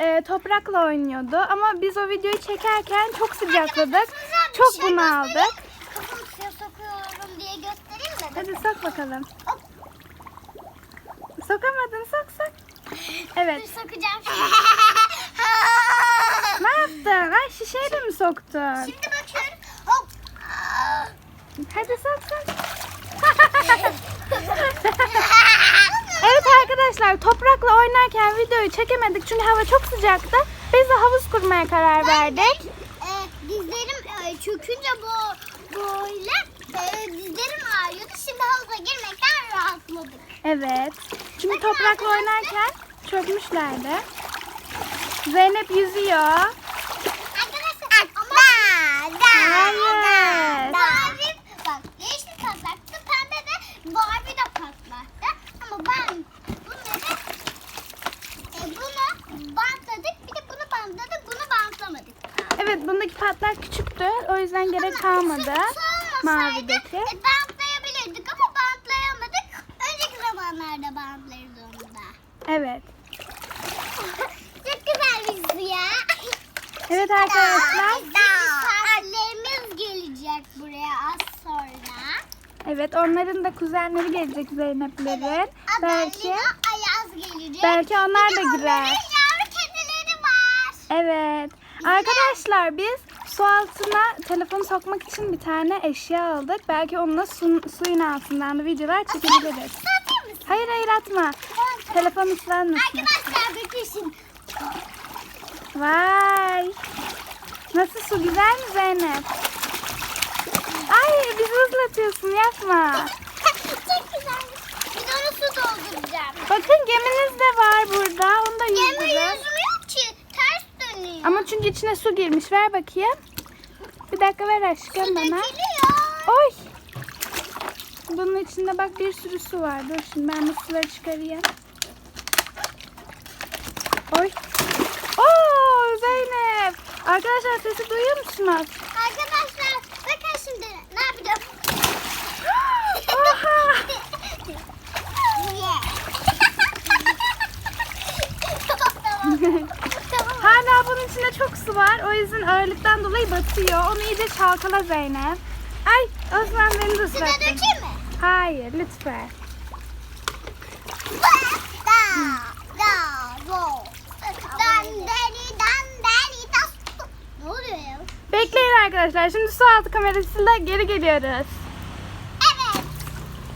e, toprakla oynuyordu. Ama biz o videoyu çekerken çok sıcakladık. Çok şey bunaldık. Kafamı suya sokuyorum diye göstereyim mi? Hadi sok bakalım. Hop. Sokamadın sok sok. Evet. Dur sokacağım. Ne yaptın? Ay şişeyi de mi soktun? Şimdi bakıyorum. Hop. Hadi sok sok. arkadaşlar toprakla oynarken videoyu çekemedik çünkü hava çok sıcaktı. Biz de havuz kurmaya karar verdik. E, dizlerim e, çökünce bu böyle e, dizlerim ağrıyordu. Şimdi havuza girmekten rahatladık. Evet. Çünkü toprakla oynarken çökmüşlerdi. Zeynep yüzüyor. Arkadaşlar ama Hayır. Barbie bak yeşil patlattı pembe de Barbie de patlattı. Ama ben bunları e, bunu bantladık bir de bunu bantladık bunu bantlamadık. Evet bundaki patlar küçüktü. O yüzden gerek kalmadı. Mavideki. E, bantlayabilirdik ama bantlayamadık. Önceki zamanlarda bantlarız onu da. Evet. Çok güzel bir ya. Evet arkadaşlar. Misafirlerimiz gelecek buraya az sonra. Evet onların da kuzenleri gelecek Zeynep'lerin. Belki. Adalina Ayaz gelecek. Belki onlar da girer. onların yavru kedileri var. Evet. Arkadaşlar biz su altına telefonu sokmak için bir tane eşya aldık. Belki onunla su, suyun altından da videolar çekebiliriz. Hayır hayır atma. Telefon ıslanmasın. Arkadaşlar bakın Vay. Nasıl su güzel mi Zeynep? Ay bizi ıslatıyorsun yapma. Çok güzel. Bir de onu su dolduracağım. Bakın geminiz Ama çünkü içine su girmiş. Ver bakayım. Bir dakika ver aşkım su bana. dökülüyor. Oy. Bunun içinde bak bir sürü su var. Dur şimdi ben bu suları çıkarayım. Oy. Oo Zeynep. Arkadaşlar sesi duyuyor musunuz? Arkadaşlar bakın şimdi ne yapacağım? Oha. tamam. Hala bunun içinde çok su var. O yüzden ağırlıktan dolayı batıyor. Onu iyice çalkala Zeynep. Ay Osman beni de Suda ıslattın. dökeyim mi? Hayır lütfen. Bekleyin arkadaşlar. Şimdi su altı kamerasıyla geri geliyoruz.